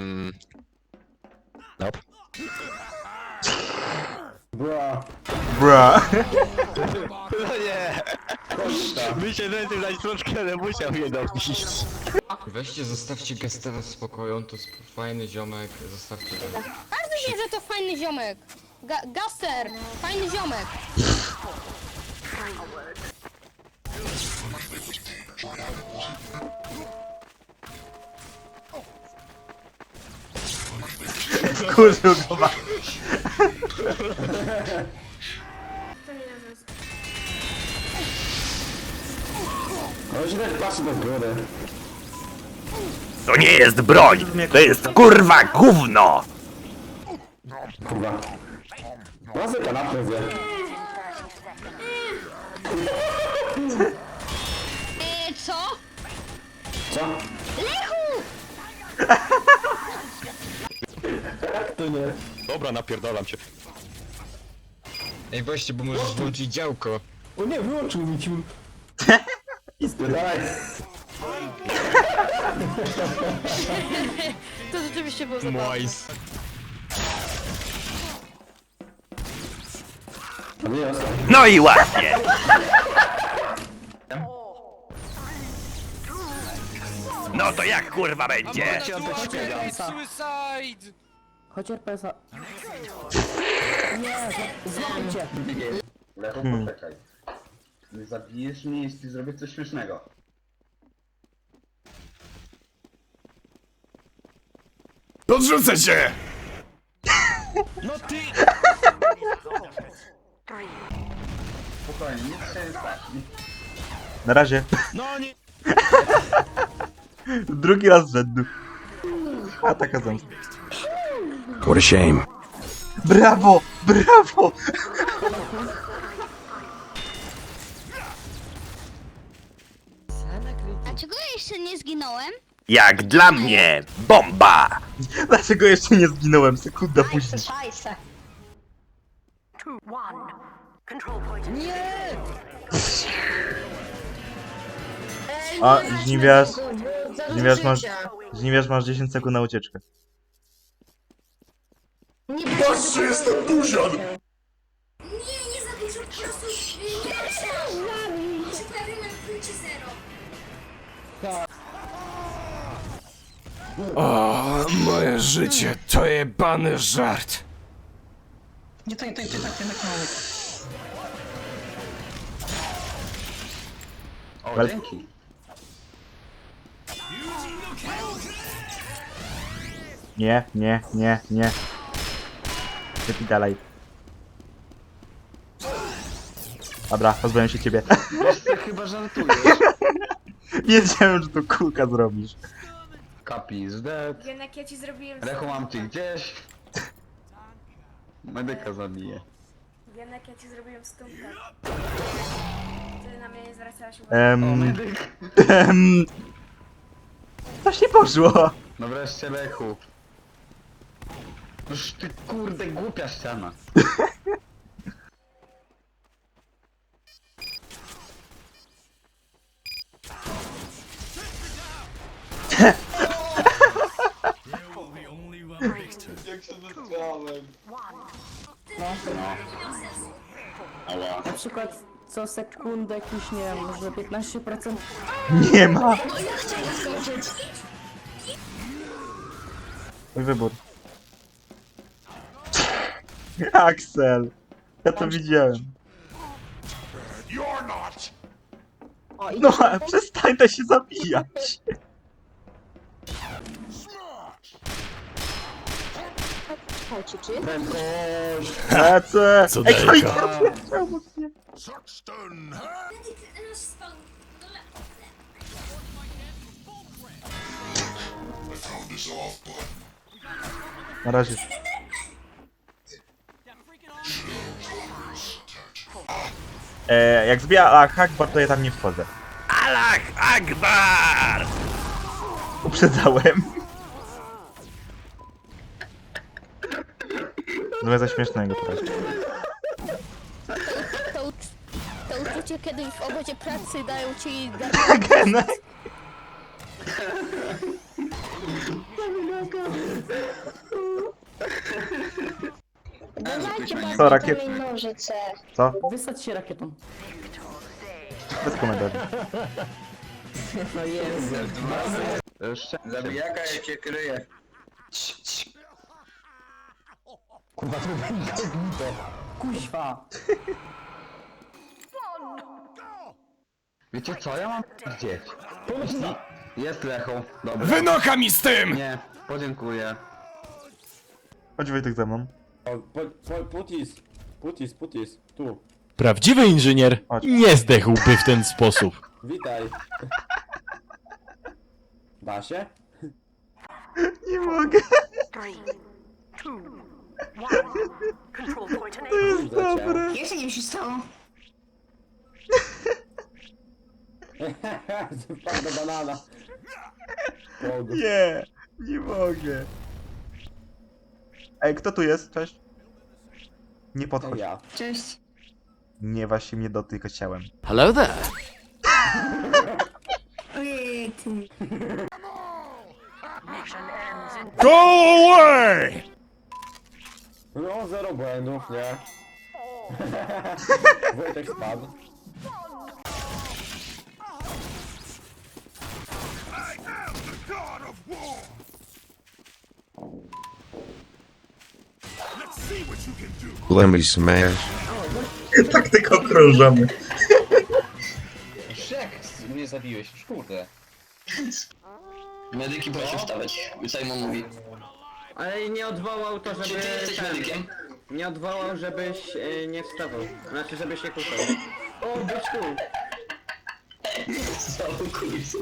Um... Nope. Bra. Bra. No nie! Myślę, że tym dać troszkę, ale musiał je dobić. Weźcie, zostawcie gestera w spokoju, on to jest fajny ziomek, zostawcie go. Każdy wie, że to fajny ziomek. Ga Gaster, fajny ziomek. Kurzył go ma. No się tak patrzy do góry. To nie jest broń, to jest kurwa gówno! Kurwa. Razem kanapę zje. Eee, co? Co? Lechu! To nie. Dobra, napierdalam cię. Ej, weźcie, bo możesz włączyć działko. O nie, wyłączył mi ciul. I spierdalaj. To rzeczywiście było zabawne. Mois. Nie, jest. No i właśnie! No to jak kurwa będzie? Chodź RPS-a. Nie, złapcie. Lecho, poczekaj. Nie zabijesz mnie, jeśli zrobię coś śmiesznego. Podrzucę się! Spokojnie, nic się nie stanie. Na razie. No nie! Drugi raz rzędu. A taka zemsta. What a shame. Brawo! Brawo! Dlaczego ja jeszcze nie zginąłem? Jak dla mnie, bomba! Dlaczego jeszcze nie zginąłem? Sekunda później. A, żniwiarz, żniwiarz masz, żniwiarz masz 10 sekund na ucieczkę. Patrzcie, jestem buzian! Nie, nie za dużo, po prostu nie Przeprawimy punkcie zero. O, moje życie to jebany żart. Nie, to nie, to nie, to nie, to nie, nie. O, dzięki. Nie, nie, nie, nie. Wypij dalej. Dobra, pozbyłem się ciebie. Wiesz co, chyba żartujesz. Wiedziałem, że to kulka zrobisz. Kapi is dead. Jednak ja ci zrobiłem... Lecho mam ty gdzieś. Medyka zabije. Jednak ja ci zrobiłem stumkę. Ty na mnie nie zwracałaś uwagi. Em, Medyk. em, coś nie poszło. No wreszcie Lechu. Noż ty kurde głupia ściana. Jak się zatrzymałem. Ała. Na przykład co sekundę jakiś, nie wiem, może 15% Nie ma. Mój wybór. Axel. Ja to widziałem. O, i No, przestań to się zabijać. Słuchajcie, czy Lecę. Co Ej, spał. Dole. Na razie. E, jak zbija a Akbar, to ja tam nie wchodzę. Allah Akbar! Uprzedzałem. Złe za śmiesznego teraz. To, ucz to uczucie, kiedy w obozie pracy dają ci Genek. Co, rakiet? Co? Wysać się rakietą. Bez komentarzy. No Jezu. Zabijaka ja cię kryję. Kuźwa. Wiecie co, ja mam gdzieś. Jest Lecho, dobra. Wynocha mi z tym! Nie, podziękuję. Chodź Wojtek ze mną. Putis, putis, putis, tu, Prawdziwy inżynier Chodź. nie zdechłby w ten sposób. witaj. Da się? Nie mogę. To jest dobre. Jak się nie się stało? Wpadł do banana. Nie, nie mogę. Ej, kto tu jest? Cześć. Nie To podchodź. ja. Cześć. Nie waż się mnie dotyka ciałem. Hello there. Go away! No, zero błędów, nie? Wojtek spadł. Let me smash. Tak tylko okrążamy. Jak mnie zabiłeś, kurde. Medyki proszę wstawać. Simon mówi. Ale nie odwołał to, Czy żeby... ty jesteś ten- medykiem? Nie odwołał, żebyś e, nie wstawał. Znaczy, żebyś nie kuszał. O, byczku! Znowu kulisy.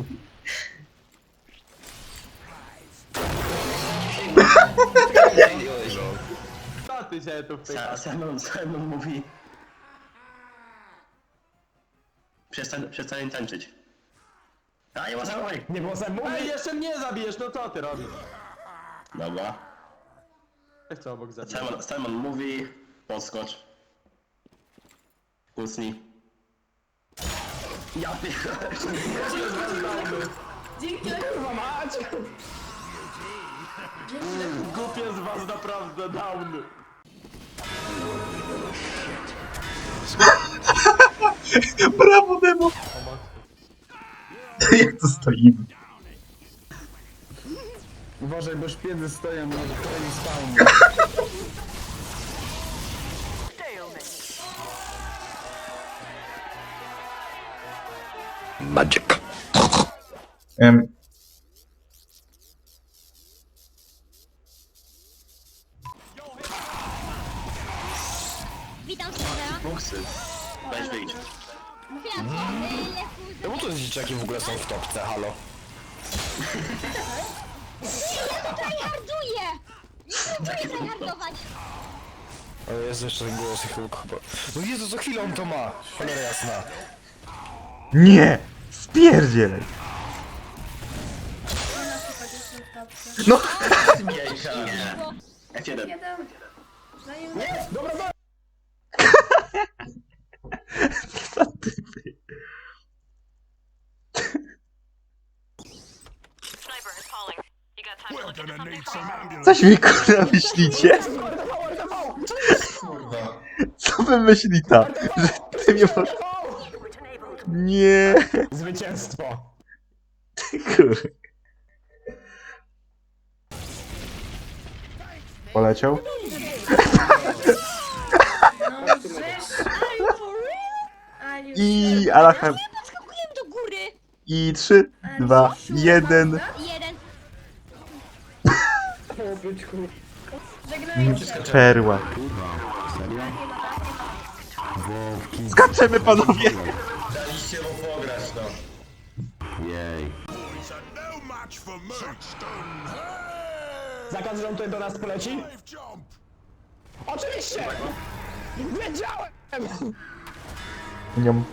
Ty się tu Sa- Simon, Simon mówi. Przestań, przestań tańczyć. A, nie ma samej. Nie było ze mną? Ej, jeszcze mnie zabijesz, no co ty robisz? Dobra. Jak co obok zabijesz? Simon, Simon mówi. Podskocz. Kucnij. Ja pierdolę. Głupie z was naprawdę down. Brawo, Demo! Jak to stoimy? Uważaj, bo szpiedy stoją, może kolejny spawn. Magic. Em, Buksy. Weź wyjdź. Czemu to dzieciaki w ogóle są w topce, halo? Harduję! Nie próbuję zahardować. O Jezu, jeszcze ten głos chyba... No Jezu, co chwilę on to ma! Cholera jasna. nie! Spierdzielaj! No! Jejka. F1. Co ty wy? Coś mi kurwa myślicie? Co wy myślita? Że ty mnie po... Nie! Zwycięstwo. Kur... Poleciał? I... Alachem... Podskakuję do góry. I 3, 2, 1... Jeden. Perła. Skaczemy panowie! Daliście mu pograć, no. Jej. Zakaz, że on tutaj do nas poleci? Oczywiście! Wiedziałem! Nią.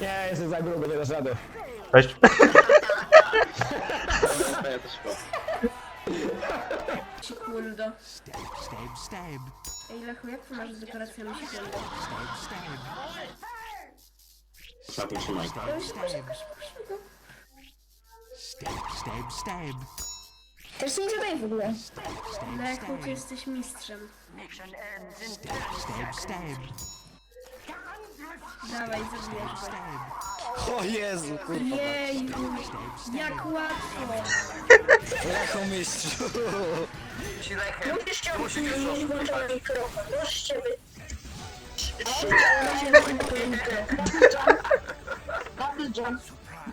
Nie, jesteś za gruby, nie dasz rady. Cześć. Kurde. Ej, Lechu, jak ty masz z dekoracjami święta? Ostatnio trzymaj. Też nie zadaję w ogóle. Lechu, ty jesteś mistrzem. Dawaj, zabijesz go. O Jezu, kurwa. Jeju, jak łatwo. Lechu mistrzu. Musisz włączony mikrofon. Możecie być.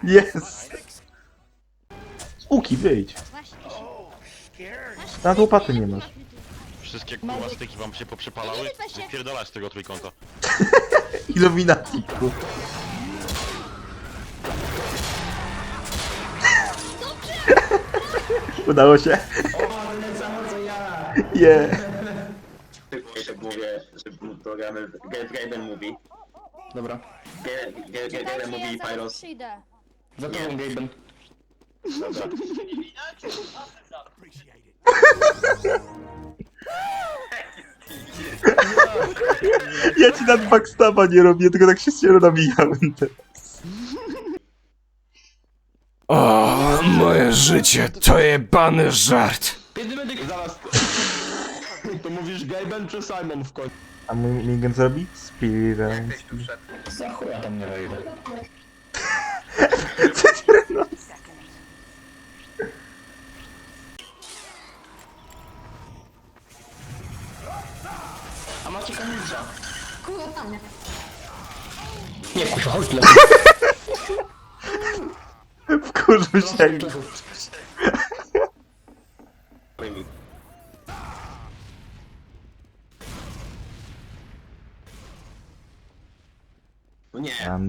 Jest! Łuki, wyjdź. Nawet łopaty nie masz. Wszystkie kurwa styki wam się poprzepalały? Wypierdalać z tego trójkąta. Illuminati, ku. Udało się. Yeah. Że mówię, że programy Gaben mówi. Dobra. Gaben mówi i Pyros. przyjdę. Za tobą, Gaben. Dobra. Ja ci nad backstaba nie robię, tylko tak się ściero nabijałem teraz. O, moje życie to jebany żart. Zaraz. To mówisz Gaben czy Simon w końcu? A mój Mingen zrobi? Spirit. Za chuja tam nie wejdę. Nie kurwa, chodź dla Wkurzył się.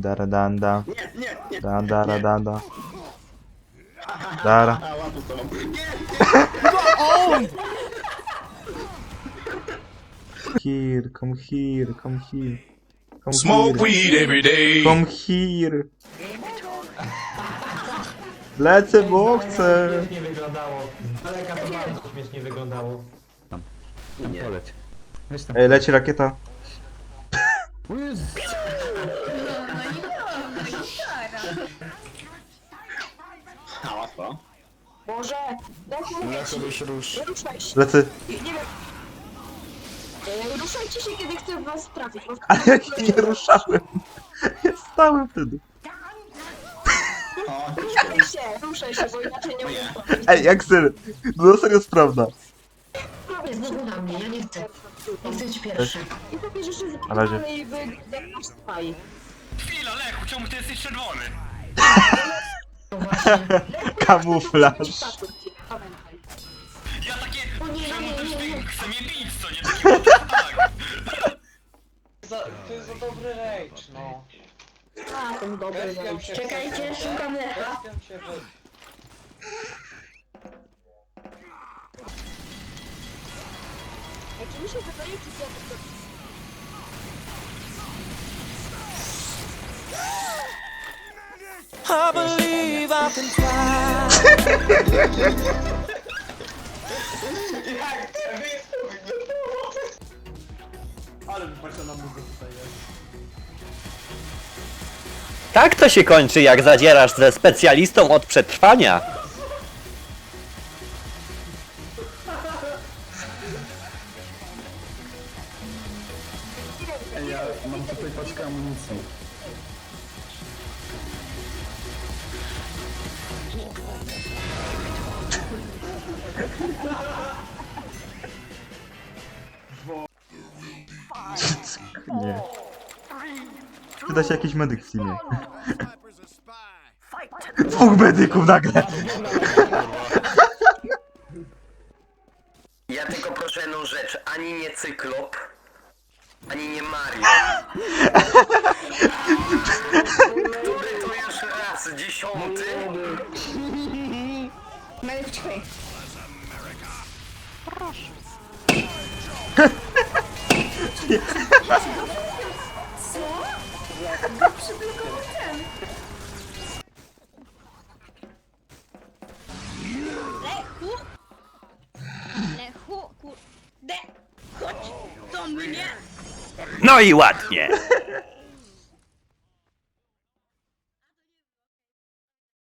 Dara dan da. nie, nie, nie. Dan dara dan da. Dara. A, łapy mam. Here, come here, come here. Come Smoke here. weed every day. Come here. Lecę, bo chcę. Nie wyglądało. Daleka to bardzo śmiesznie wyglądało. Ej, leci rakieta. Łatwo. Może, Lechu, Lecę byś rusz. ruszaj się. Lecę. E, Ruszajcie się, kiedy chcę was trafić. Bo Ale ja się nie ruszałem. Ja stałem wtedy. ruszaj się, ruszaj się, bo inaczej nie umiem. Ej, Axel, no serio sprawna. Prawie znowu na mnie, ja nie chcę. Nie chcę być pierwszy. I że się Na razie. zbudowany i wy jak masz spaj. Chwila, Lechu, czemu ty jesteś czerwony? Kamuflaż. Pamiętaj. Ja takie... O nie, nie, nie, nie, nie. Chcę mnie bić, co nie? Taki A, ten dobry wejść. Czekajcie, szukam lecha. Jak mi się wydaje, czy ja to... Tak to się kończy, jak zadzierasz ze specjalistą od przetrwania. Nie. Przyda się jakiś medyk w teamie. Dwóch medyków nagle. Ja tylko proszę jedną rzecz, ani nie cyklop, ani nie Mario. Który to już raz, dziesiąty? Medyk, czekaj. Lechu! Lechu, kurde. Chodź do mnie. No i ładnie.